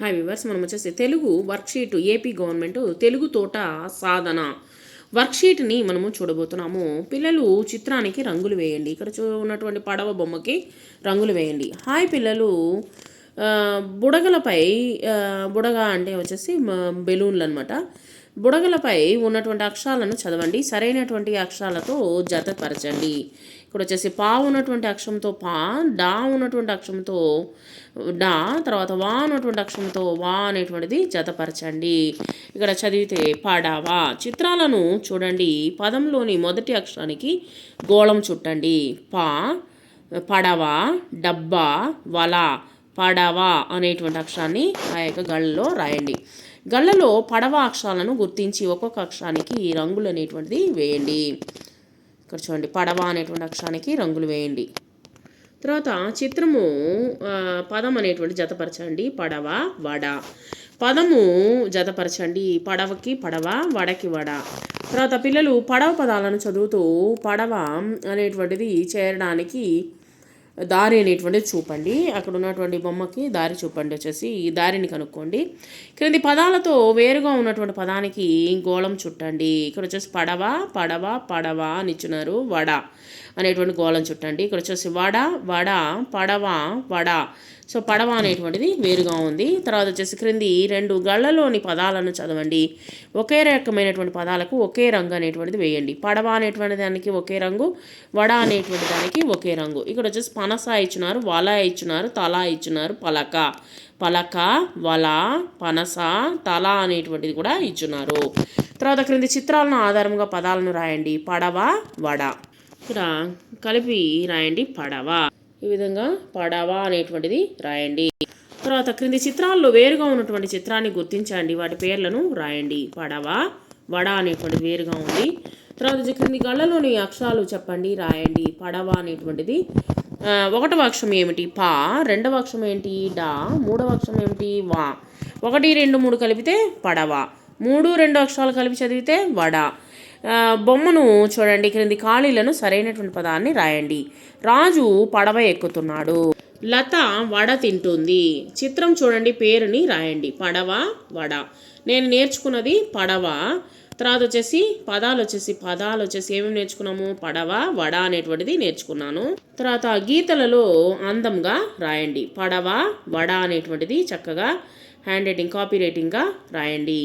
Hi viewers మనం వచ్చేసి Telugu worksheet AP government Telugu తోట సాధన. వర్క్షీట్ని మనము చూడబోతున్నాము. పిల్లలు చిత్రానికి రంగులు వేయండి. ఇక్కడ చూ ఉన్నటువంటి పడవ బొమ్మకి రంగులు వేయండి. హాయ్ పిల్లలు. బుడగలపై బుడగ అంటే వచ్చేసి బెలూన్లు అనమాట బుడగలపై ఉన్నటువంటి అక్షరాలను చదవండి సరైనటువంటి అక్షరాలతో జతపరచండి. ఇక్కడ వచ్చేసి పా ఉన్నటువంటి అక్షరంతో పా డా ఉన్నటువంటి అక్షరంతో డా తర్వాత వా ఉన్నటువంటి అక్షరంతో వా అనేటువంటిది జతపరచండి. ఇక్కడ చదివితే పాడావా? చిత్రాలను చూడండి. పదంలోని మొదటి అక్షరానికి గోళం చుట్టండి. పా పడవ డబ్బా వల పడవ అనేటువంటి అక్షరాన్ని ఆ యొక్క గళ్ళలో రాయండి. గళ్ళలో పడవ అక్షరాలను గుర్తించి ఒక్కొక్క అక్షరానికి రంగులు అనేటువంటిది వేయండి. ఇక్కడ చూడండి పడవ అనేటువంటి అక్షరానికి రంగులు వేయండి. తర్వాత చిత్రము పదం అనేటువంటి జతపరచండి పడవ వడ. పదము జతపరచండి పడవకి పడవ వడకి వడ. తర్వాత పిల్లలు పడవ పదాలను చదువుతూ పడవ అనేటువంటిది చేరడానికి దారి అనేటువంటిది చూపండి. అక్కడ ఉన్నటువంటి బొమ్మకి దారి చూపండి వచ్చేసి. ఈ దారిని కనుక్కోండి. క్రింది పదాలతో వేరుగా ఉన్నటువంటి పదానికి గోళం చుట్టండి. ఇక్కడ వచ్చేసి పడవ పడవ పడవ అని ఇచ్చినారు. వడ అనేటువంటి గోళం చుట్టండి. ఇక్కడ వచ్చేసి వడ వడ పడవ వడ. సో పడవ అనేటువంటిది వేరుగా ఉంది. తర్వాత వచ్చేసి క్రింది రెండు గళ్ళలోని పదాలను చదవండి. ఒకే రకమైనటువంటి పదాలకు ఒకే రంగు అనేటువంటిది వేయండి. పడవ అనేటువంటి దానికి ఒకే రంగు వడ అనేటువంటి దానికి ఒకే రంగు. ఇక్కడ వచ్చేసి పనస ఇచ్చినారు వల ఇచ్చినారు తల ఇచ్చినారు పలక. పలక వల పనస తల అనేటువంటిది కూడా ఇచ్చున్నారు తర్వాత క్రింది చిత్రాలను ఆధారంగా పదాలను రాయండి. పడవ వడ. ఇక్కడ కలిపి రాయండి. పడవ. ఈ విధంగా పడవ అనేటువంటిది రాయండి. తర్వాత క్రింది చిత్రాల్లో వేరుగా ఉన్నటువంటి చిత్రాన్ని గుర్తించండి. వాటి పేర్లను రాయండి. పడవ వడ అనేటువంటిది వేరుగా ఉంది. తర్వాత క్రింది గళ్ళలోని అక్షరాలు చెప్పండి. రాయండి. పడవ అనేటువంటిది ఒకటవ అక్షరం ఏమిటి? పా. రెండవ అక్షరం ఏంటి? డా. మూడవ అక్షరం ఏమిటి? వా. ఒకటి రెండు మూడు కలిపితే పడవ. మూడు రెండు అక్షరాలు కలిపి చదివితే వడ. బొమ్మను చూడండి. క్రింది ఖాళీలను సరైనటువంటి పదాన్ని రాయండి. రాజు పడవ ఎక్కుతున్నాడు. లత వడ తింటుంది. చిత్రం చూడండి. పేరుని రాయండి. పడవ వడ. నేను నేర్చుకున్నది పడవ. తర్వాత వచ్చేసి పదాలు వచ్చేసి పదాలు వచ్చేసి ఏమేమి నేర్చుకున్నాము? పడవ వడ అనేటువంటిది నేర్చుకున్నాను. తర్వాత గీతలలో అందంగా రాయండి. పడవ వడ అనేటువంటిది చక్కగా హ్యాండ్ రైటింగ్ కాపీ రైటింగ్గా రాయండి.